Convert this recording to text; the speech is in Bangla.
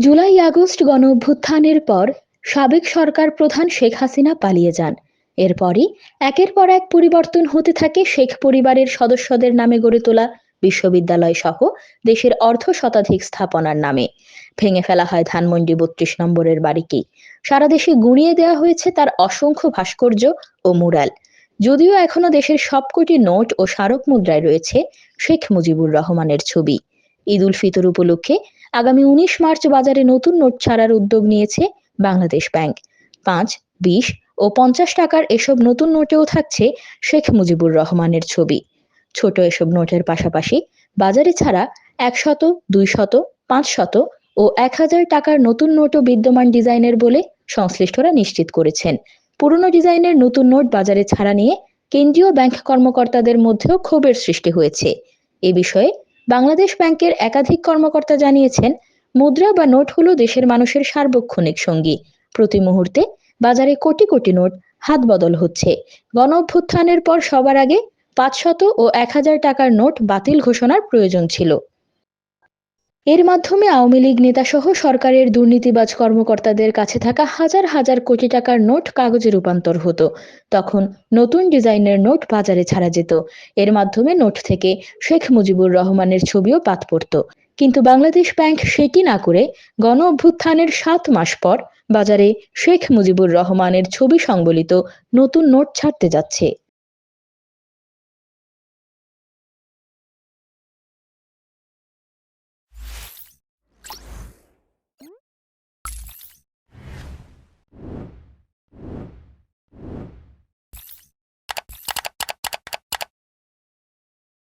জুলাই আগস্ট গণ অভ্যুত্থানের পর সাবেক সরকার প্রধান শেখ হাসিনা পালিয়ে যান। এরপরই একের পর এক পরিবর্তন হতে থাকে শেখ পরিবারের সদস্যদের নামে গড়ে তোলা বিশ্ববিদ্যালয় সহ দেশের অর্ধ শতাধিক স্থাপনার নামে। ভেঙে ফেলা হয় ধানমন্ডি বত্রিশ নম্বরের বাড়িটি সারা দেশে গুঁড়িয়ে দেওয়া হয়েছে তার অসংখ্য ভাস্কর্য ও মুরাল। যদিও এখনও দেশের সবকটি নোট ও স্মারক মুদ্রায় রয়েছে শেখ মুজিবুর রহমানের ছবি। ঈদ উল ফিতর উপলক্ষে আগামী উনিশ মার্চ বাজারে নতুন নোট ছাড়ার উদ্যোগ নিয়েছে বাংলাদেশ ব্যাংক। পাঁচ, বিশ ও পঞ্চাশ টাকার এসব নতুন নোটেও থাকছে শেখ মুজিবুর রহমানের ছবি। ছোট এসব নোটের পাশাপাশি বাজারে ছাড়া একশত, দুইশত, পাঁচশত ও এক হাজার টাকার নতুন নোটও বিদ্যমান ডিজাইনের বলে সংশ্লিষ্টরা নিশ্চিত করেছেন। পুরনো ডিজাইনের নতুন নোট বাজারে ছাড়া নিয়ে কেন্দ্রীয় ব্যাংক কর্মকর্তাদের মধ্যেও ক্ষোভের সৃষ্টি হয়েছে। এ বিষয়ে বাংলাদেশ ব্যাংকের একাধিক কর্মকর্তা জানিয়েছেন, মুদ্রা বা নোট হলো দেশের মানুষের সার্বক্ষণিক সঙ্গী। প্রতি মুহূর্তে বাজারে কোটি কোটি নোট হাত বদল হচ্ছে। গণ অভ্যুত্থানের পর সবার আগে পাঁচশত ও এক হাজার টাকার নোট বাতিল ঘোষণার প্রয়োজন ছিল। এর মাধ্যমে আওয়ামী লীগ নেতাসহ সরকারের দুর্নীতিবাজ কর্মকর্তাদের কাছে থাকা হাজার হাজার কোটি টাকার নোট কাগজে রূপান্তর হতো। তখন নতুন ডিজাইনের নোট বাজারে ছাড়া যেত। এর মাধ্যমে নোট থেকে শেখ মুজিবুর রহমানের ছবিও পাত পড়ত। কিন্তু বাংলাদেশ ব্যাংক সেটি না করে গণ অভ্যুত্থানের সাত মাস পর বাজারে শেখ মুজিবুর রহমানের ছবি সংবলিত নতুন নোট ছাড়তে যাচ্ছে।